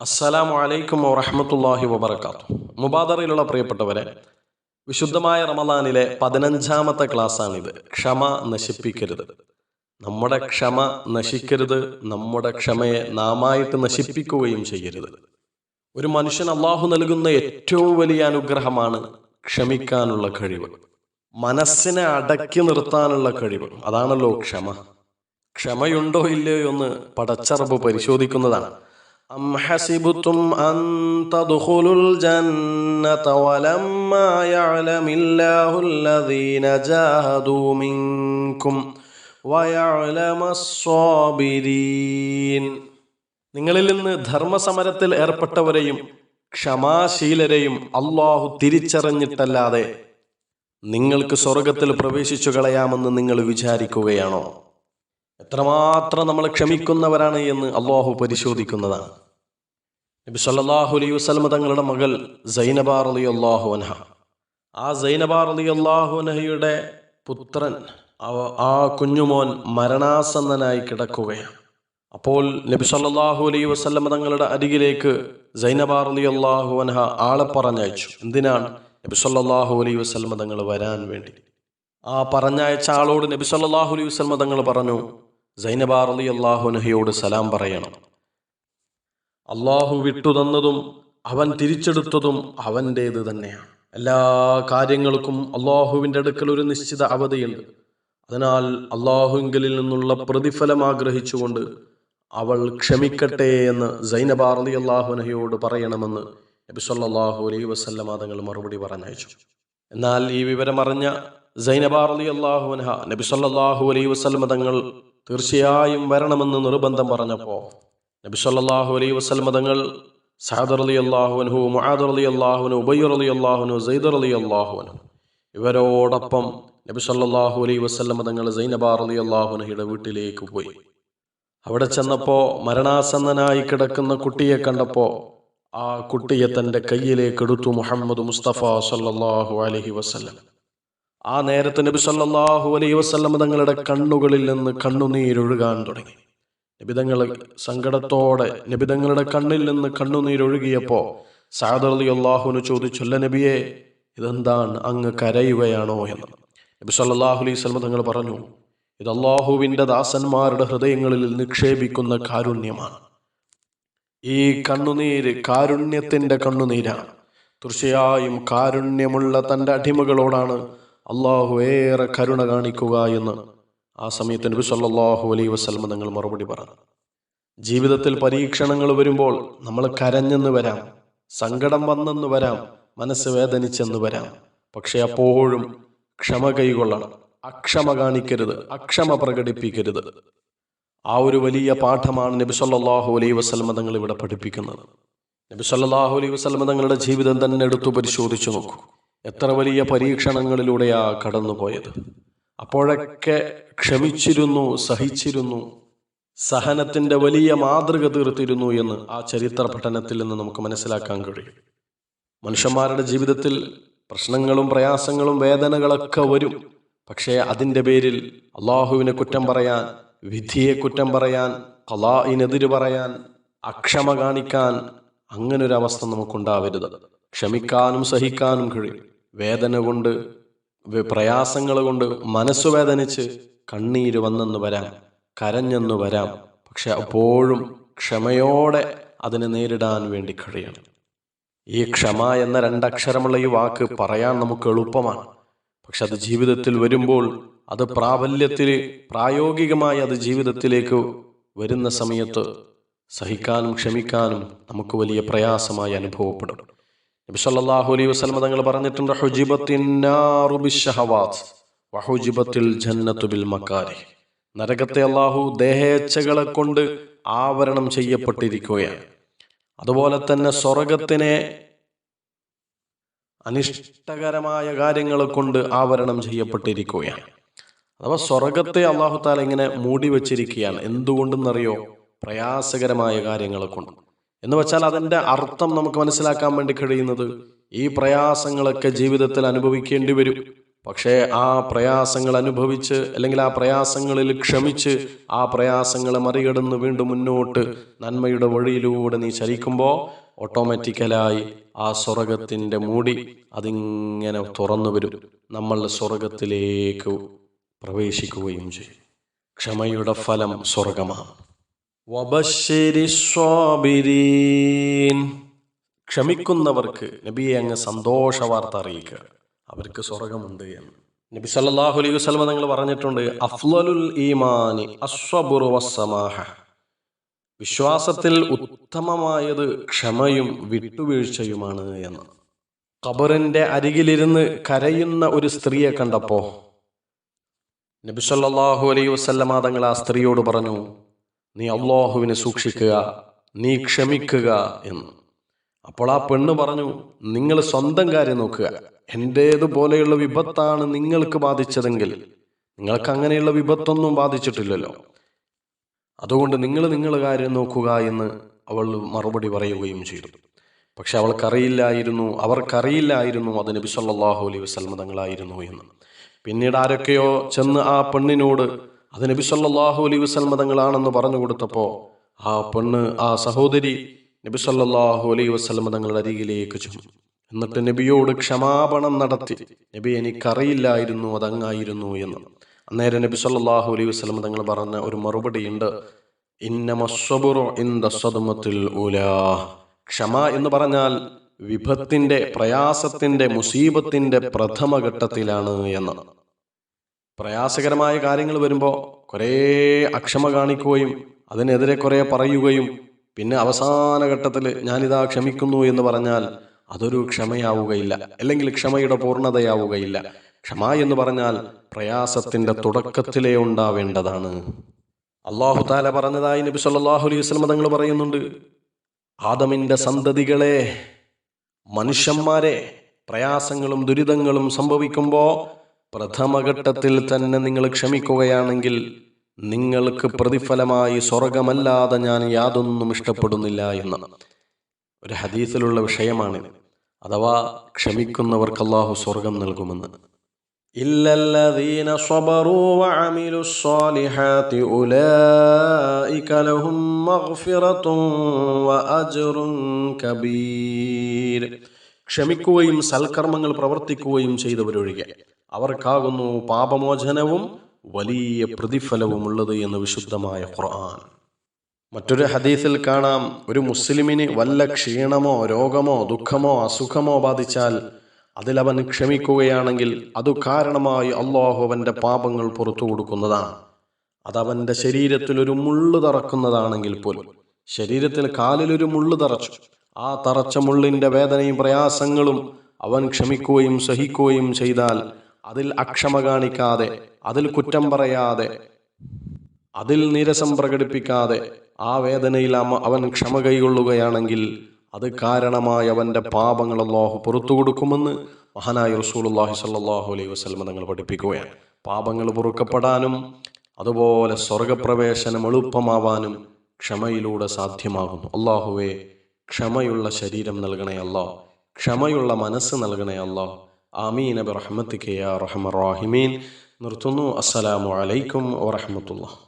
അസ്സലാമു അലൈക്കും വറഹമത്തല്ലാഹി വബർക്കാത്തു മുബാദറിലുള്ള പ്രിയപ്പെട്ടവരെ വിശുദ്ധമായ റമദാനിലെ പതിനഞ്ചാമത്തെ ക്ലാസ്സാണിത്. ക്ഷമ നശിപ്പിക്കരുത്. നമ്മുടെ ക്ഷമ നശിക്കരുത് നമ്മുടെ ക്ഷമയെ നാമായിട്ട് നശിപ്പിക്കുകയും ചെയ്യരുത്. ഒരു മനുഷ്യൻ അള്ളാഹു നൽകുന്ന ഏറ്റവും വലിയ അനുഗ്രഹമാണ് ക്ഷമിക്കാനുള്ള കഴിവ്. മനസ്സിനെ അടക്കി നിർത്താനുള്ള കഴിവ്. അതാണല്ലോ ക്ഷമ. ക്ഷമയുണ്ടോ ഇല്ലയോ എന്ന് പടച്ചറബ് പരിശോധിക്കുന്നതാണ്. أم حسبتم أن تدخلوا الجنة ولما يعلم الله الذين جاهدوا منكم ويعلم الصابرين നിങ്ങളിൽ നിന്ന് ധർമ്മസമരത്തിൽ ഏർപ്പെട്ടവരെയും ക്ഷമാശീലരെയും അള്ളാഹു തിരിച്ചറിഞ്ഞിട്ടല്ലാതെ നിങ്ങൾക്ക് സ്വർഗത്തിൽ പ്രവേശിച്ചു കളയാമെന്ന് നിങ്ങൾ വിചാരിക്കുകയാണോ എത്രമാത്രം നമ്മൾ ക്ഷമിക്കുന്നവരാണ് എന്ന് അള്ളാഹു പരിശോധിക്കുന്നതാണ് നബി സല്ലല്ലാഹു അലൈഹി വസല്ലമ തങ്ങളുടെ മകൾ സൈനബ അലി അള്ളാഹു അൻഹ. ആ സൈനബ അലി അള്ളാഹു അൻഹയുടെ പുത്രൻ ആ കുഞ്ഞുമോൻ മരണാസന്നനായി കിടക്കുകയാണ്. അപ്പോൾ നബി സല്ലല്ലാഹു അലൈഹി വസല്ലമ തങ്ങളുടെ അരികിലേക്ക് സൈനബ അലി അള്ളാഹു അൻഹ ആളെ പറഞ്ഞയച്ചു. എന്തിനാണ് നബി സല്ലല്ലാഹു അലൈഹി വസല്ലമ തങ്ങൾ വരാൻ വേണ്ടി? ആ പറഞ്ഞയച്ച ആളോട് നബി സല്ലല്ലാഹു അലൈഹി വസല്ലമ തങ്ങൾ പറഞ്ഞു സൈനബ അലി അള്ളാഹുനഹയോട് സലാം പറയണം. അള്ളാഹു വിട്ടുതന്നതും അവൻ തിരിച്ചെടുത്തതും അവന്റേത് തന്നെയാണ്. എല്ലാ കാര്യങ്ങൾക്കും അള്ളാഹുവിന്റെ അടുക്കൽ ഒരു നിശ്ചിത അവധിയുണ്ട്. അതിനാൽ അള്ളാഹുങ്കലിൽ നിന്നുള്ള പ്രതിഫലം ആഗ്രഹിച്ചുകൊണ്ട് അവൾ ക്ഷമിക്കട്ടെ എന്ന് സൈനബാർ അലി അള്ളാഹുനഹയോട് പറയണമെന്ന് നബി സല്ലല്ലാഹു അലൈഹി വസല്ലമ തങ്ങൾ മറുപടി പറഞ്ഞയച്ചു. എന്നാൽ ഈ വിവരം അറിഞ്ഞ അലി അള്ളാഹുനഹ നബി സല്ലല്ലാഹു അലൈഹി വസല്ലമ തങ്ങൾ തീർച്ചയായും വരണമെന്ന് നിർബന്ധം പറഞ്ഞപ്പോൾ നബി സല്ലാഹു അലൈ വസല്ലമ തങ്ങൾ സഹദർ അലി അള്ളാഹുനഹു മുഹാദർ അലി അള്ളാഹുനു ഉബയ്യർ അലി അള്ളാഹുനു സൈദർ അലി അള്ളാഹുനു ഇവരോടൊപ്പം നബി സല്ലാഹു അലൈ വസല്ലമ തങ്ങൾ സൈനബാർ അലി അള്ളാഹുനഹയുടെ വീട്ടിലേക്ക് പോയി. അവിടെ ചെന്നപ്പോൾ മരണാസന്നനായി കിടക്കുന്ന കുട്ടിയെ കണ്ടപ്പോൾ ആ കുട്ടിയെ തന്റെ കയ്യിലേക്ക് എടുത്തു മുഹമ്മദ് മുസ്തഫ സല്ലാഹു അലഹി വസല്ലം. ആ നേരത്തെ നബി സല്ലാഹു അലൈഹി വസ്ലം തങ്ങളുടെ കണ്ണുകളിൽ നിന്ന് കണ്ണുനീരൊഴുകാൻ തുടങ്ങി. നബിതങ്ങൾ സങ്കടത്തോടെ നബിതങ്ങളുടെ കണ്ണിൽ നിന്ന് കണ്ണുനീരൊഴുകിയപ്പോൾ സാദർ അലി അള്ളാഹുവിന് ചോദിച്ചല്ല നബിയെ ഇതെന്താണ്? അങ്ങ് കരയുകയാണോ എന്ന്. നബി സല്ലല്ലാഹു അലൈഹി തങ്ങൾ പറഞ്ഞു ഇത് അള്ളാഹുവിന്റെ ദാസന്മാരുടെ ഹൃദയങ്ങളിൽ നിക്ഷേപിക്കുന്ന കാരുണ്യമാണ്. ഈ കണ്ണുനീര് കാരുണ്യത്തിന്റെ കണ്ണുനീരാണ്. തീർച്ചയായും കാരുണ്യമുള്ള തന്റെ അടിമകളോടാണ് അള്ളാഹു ഏറെ കരുണ കാണിക്കുക എന്ന്. ആ സമയത്ത് നബി സല്ലല്ലാഹു അലൈഹി വസല്ലം തങ്ങൾ മറുപടി പറഞ്ഞു. ജീവിതത്തിൽ പരീക്ഷണങ്ങൾ വരുമ്പോൾ നമ്മൾ കരഞ്ഞെന്ന് വരാം സങ്കടം വന്നെന്ന് വരാം മനസ്സ് വേദനിച്ചെന്ന് വരാം. പക്ഷെ അപ്പോഴും ക്ഷമ കൈകൊള്ളണം അക്ഷമ കാണിക്കരുത് അക്ഷമ പ്രകടിപ്പിക്കരുത്. ആ ഒരു വലിയ പാഠമാണ് നബി സല്ലല്ലാഹു അലൈഹി വസല്ലമ തങ്ങൾ ഇവിടെ പഠിപ്പിക്കുന്നത്. നബി സല്ലല്ലാഹു അലൈഹി വസല്ലമ തങ്ങളുടെ ജീവിതം തന്നെ എടുത്തു പരിശോധിച്ചു നോക്കൂ. എത്ര വലിയ പരീക്ഷണങ്ങളിലൂടെയാ കടന്നുപോയത്. അപ്പോഴൊക്കെ ക്ഷമിച്ചിരുന്നു സഹിച്ചിരുന്നു. സഹനത്തിന്റെ വലിയ മാതൃക തീർത്തിരുന്നു എന്ന് ആ ചരിത്ര പഠനത്തിൽ നിന്ന് നമുക്ക് മനസ്സിലാക്കാൻ കഴിയും. മനുഷ്യന്മാരുടെ ജീവിതത്തിൽ പ്രശ്നങ്ങളും പ്രയാസങ്ങളും വേദനകളൊക്കെ വരും. പക്ഷേ അതിന്റെ പേരിൽ അള്ളാഹുവിനെ കുറ്റം പറയാൻ വിധിയെ കുറ്റം പറയാൻ കലായിനെതിര് പറയാൻ അക്ഷമ കാണിക്കാൻ അങ്ങനൊരവസ്ഥ നമുക്കുണ്ടാവരുത്. ക്ഷമിക്കാനും സഹിക്കാനും കഴിയും. വേദന കൊണ്ട് പ്രയാസങ്ങൾ കൊണ്ട് മനസ്സുവേദനിച്ച് കണ്ണീര് വന്നെന്ന് വരാം കരഞ്ഞെന്ന് വരാം. പക്ഷെ അപ്പോഴും ക്ഷമയോടെ അതിനെ നേരിടാൻ വേണ്ടി കഴിയണം. ഈ ക്ഷമ എന്ന രണ്ടക്ഷരമുള്ള ഈ വാക്ക് പറയാൻ നമുക്ക് എളുപ്പമാണ്. പക്ഷെ അത് ജീവിതത്തിൽ വരുമ്പോൾ അത് പ്രാബല്യത്തിൽ പ്രായോഗികമായി അത് ജീവിതത്തിലേക്ക് വരുന്ന സമയത്ത് സഹിക്കാനും ക്ഷമിക്കാനും നമുക്ക് വലിയ പ്രയാസമായി അനുഭവപ്പെടും. നബി സല്ലല്ലാഹു അലൈഹി വസല്ലം തങ്ങൾ പറഞ്ഞിട്ടുണ്ട് ഹുജിബത്തിൻ നാറു ബിശ്ശഹവാത്ത് വഹുജിബത്തിൽ ബിൽ മക്കാരി നരകത്തെ അള്ളാഹു ദേഹേച്ഛകളെ കൊണ്ട് ആവരണം ചെയ്യപ്പെട്ടിരിക്കുകയാണ്. അതുപോലെ തന്നെ സ്വർഗത്തിനെ അനിഷ്ടകരമായ കാര്യങ്ങളെ കൊണ്ട് ആവരണം ചെയ്യപ്പെട്ടിരിക്കുകയാണ്. അഥവാ സ്വർഗത്തെ അള്ളാഹു താല ഇങ്ങനെ മൂടി വച്ചിരിക്കുകയാണ് എന്തുകൊണ്ടെന്നറിയോ? പ്രയാസകരമായ കാര്യങ്ങളെ കൊണ്ട്. എന്ന് വെച്ചാൽ അതിന്റെ അർത്ഥം നമുക്ക് മനസ്സിലാക്കാൻ വേണ്ടി കഴിയുന്നത് ഈ പ്രയാസങ്ങളൊക്കെ ജീവിതത്തിൽ അനുഭവിക്കേണ്ടി വരും. പക്ഷേ ആ പ്രയാസങ്ങൾ അനുഭവിച്ച് അല്ലെങ്കിൽ ആ പ്രയാസങ്ങളിൽ ക്ഷമിച്ച് ആ പ്രയാസങ്ങളെ മറികടന്ന് വീണ്ടും മുന്നോട്ട് നന്മയുടെ വഴിയിലൂടെ നീ ചലിക്കുമ്പോൾ ഓട്ടോമാറ്റിക്കലായി ആ സ്വർഗത്തിന്റെ മൂടി അതിങ്ങനെ തുറന്നു വരും. നമ്മൾ സ്വർഗത്തിലേക്ക് പ്രവേശിക്കുകയും ചെയ്യും. ക്ഷമയുടെ ഫലം സ്വർഗമാണ്. ക്ഷമിക്കുന്നവർക്ക് നബിയെ അങ്ങ് സന്തോഷ വാർത്ത അറിയിക്കുക. അവർക്ക് സ്വർഗമുണ്ട് എന്ന്. നബി സല്ലാഹു അലൈഹി വസ്ലമ നിങ്ങൾ പറഞ്ഞിട്ടുണ്ട് അഫ്ളലുൽ ഈമാനി അസ്വബുറുവസമാഹ വിശ്വാസത്തിൽ ഉത്തമമായത് ക്ഷമയും വിട്ടുവീഴ്ചയുമാണ് എന്ന്. ഖബറിന്റെ അരികിലിരുന്ന് കരയുന്ന ഒരു സ്ത്രീയെ കണ്ടപ്പോ നബി സല്ലല്ലാഹു അലൈഹി വസല്ലമ തങ്ങൾ ആ സ്ത്രീയോട് പറഞ്ഞു നീ അള്ളാഹുവിനെ സൂക്ഷിക്കുക നീ ക്ഷമിക്കുക എന്ന്. അപ്പോൾ ആ പെണ്ണ് പറഞ്ഞു നിങ്ങൾ സ്വന്തം കാര്യം നോക്കുക. എന്റേതുപോലെയുള്ള വിപത്താണ് നിങ്ങൾക്ക് ബാധിച്ചതെങ്കിൽ നിങ്ങൾക്ക് അങ്ങനെയുള്ള വിപത്തൊന്നും ബാധിച്ചിട്ടില്ലല്ലോ. അതുകൊണ്ട് നിങ്ങൾ നിങ്ങളുടെ കാര്യം നോക്കുക എന്ന് അവൾ മറുപടി പറയുകയും ചെയ്തു. പക്ഷെ അവൾക്കറിയില്ലായിരുന്നു അവർക്കറിയില്ലായിരുന്നു അത് നബി സല്ലല്ലാഹു അലൈഹി വസല്ലമ തങ്ങളായിരുന്നു എന്ന്. പിന്നീട് ആരൊക്കെയോ ചെന്ന് ആ പെണ്ണിനോട് അത് നബി സല്ലല്ലാഹു അലൈഹി വസല്ലമ തങ്ങളാണെന്ന് പറഞ്ഞു കൊടുത്തപ്പോൾ ആ പെണ്ണ് ആ സഹോദരി നബി സല്ലല്ലാഹു അലൈഹി വസല്ലമ തങ്ങളുടെ അരികിലേക്ക് ചെന്നു. എന്നിട്ട് നബിയോട് ക്ഷമാപണം നടത്തി. നബി എനിക്കറിയില്ലായിരുന്നു അതങ്ങായിരുന്നു എന്ന്. അന്നേരം നബി സല്ലാഹു അലൈ വസല്ലമ തങ്ങൾ പറഞ്ഞ ഒരു മറുപടി ഉലാ. ക്ഷമ എന്ന് പറഞ്ഞാൽ വിപത്തിന്റെ പ്രയാസത്തിന്റെ മുസീബത്തിന്റെ പ്രഥമ ഘട്ടത്തിലാണ് എന്ന്. പ്രയാസകരമായ കാര്യങ്ങൾ വരുമ്പോൾ കുറേ അക്ഷമ കാണിക്കുകയും അതിനെതിരെ കുറേ പറയുകയും പിന്നെ അവസാന ഘട്ടത്തിൽ ഞാനിതാ ക്ഷമിക്കുന്നു എന്ന് പറഞ്ഞാൽ അതൊരു ക്ഷമയാവുകയില്ല. അല്ലെങ്കിൽ ക്ഷമയുടെ പൂർണതയാവുകയില്ല. ക്ഷമ എന്ന് പറഞ്ഞാൽ പ്രയാസത്തിന്റെ തുടക്കത്തിലേ ഉണ്ടാവേണ്ടതാണ്. അള്ളാഹു താല പറഞ്ഞതായി നബി സല്ലല്ലാഹു അലൈഹി വസല്ലം തങ്ങൾ പറയുന്നുണ്ട്. ആദമിന്റെ സന്തതികളെ മനുഷ്യന്മാരെ പ്രയാസങ്ങളും ദുരിതങ്ങളും സംഭവിക്കുമ്പോൾ പ്രഥമഘട്ടത്തിൽ തന്നെ നിങ്ങൾ ക്ഷമിക്കുകയാണെങ്കിൽ നിങ്ങൾക്ക് പ്രതിഫലമായി സ്വർഗമല്ലാതെ ഞാൻ യാതൊന്നും ഇഷ്ടപ്പെടുന്നില്ല എന്ന്. ഒരു ഹദീസിലുള്ള വിഷയമാണ്. അഥവാ ക്ഷമിക്കുന്നവർക്ക് അള്ളാഹു സ്വർഗം നൽകുമെന്ന്. ക്ഷമിക്കുകയും സൽക്കർമ്മങ്ങൾ പ്രവർത്തിക്കുകയും ചെയ്തവരൊഴികെ. അവർക്കാകുന്നു പാപമോചനവും വലിയ പ്രതിഫലവും ഉള്ളത് എന്ന് വിശുദ്ധമായ ഖുർആൻ. മറ്റൊരു ഹദീസിൽ കാണാം ഒരു മുസ്ലിമിന് വല്ല ക്ഷീണമോ രോഗമോ ദുഃഖമോ അസുഖമോ ബാധിച്ചാൽ അതിലവൻ ക്ഷമിക്കുകയാണെങ്കിൽ അതു കാരണമായി അള്ളാഹു അവന്റെ പാപങ്ങൾ പുറത്തു കൊടുക്കുന്നതാണ്. അതവന്റെ ശരീരത്തിൽ ഒരു മുള്ളു തറക്കുന്നതാണെങ്കിൽ പോലും. ശരീരത്തിൽ കാലിലൊരു മുള്ളു തറച്ചു. ആ തറച്ച മുള്ളിന്റെ വേദനയും പ്രയാസങ്ങളും അവൻ ക്ഷമിക്കുകയും സഹിക്കുകയും ചെയ്താൽ അതിൽ അക്ഷമ കാണിക്കാതെ അതിൽ കുറ്റം പറയാതെ അതിൽ നിരസം പ്രകടിപ്പിക്കാതെ ആ വേദനയിൽ അവൻ ക്ഷമ കൈകൊള്ളുകയാണെങ്കിൽ അത് കാരണമായി അവന്റെ പാപങ്ങൾ അള്ളാഹു പുറത്തു കൊടുക്കുമെന്ന് മഹാനായ റസൂലുള്ളാഹി സ്വല്ലല്ലാഹു അലൈഹി വസ്ലമ തങ്ങൾ പഠിപ്പിക്കുകയാണ്. പാപങ്ങൾ പൊറുക്കപ്പെടാനും അതുപോലെ സ്വർഗപ്രവേശനം എളുപ്പമാവാനും ക്ഷമയിലൂടെ സാധ്യമാകുന്നു. അള്ളാഹുവെ ക്ഷമയുള്ള ശരീരം നൽകണേ അല്ലോ ക്ഷമയുള്ള മനസ്സ് നൽകണേ അല്ലാ ആമീൻ. അബി റഹ്മർ റാഹിമീൻ. നിർത്തുന്നു. അസ്സലാമു അലൈക്കും വറഹ്മത്തുള്ളാഹി.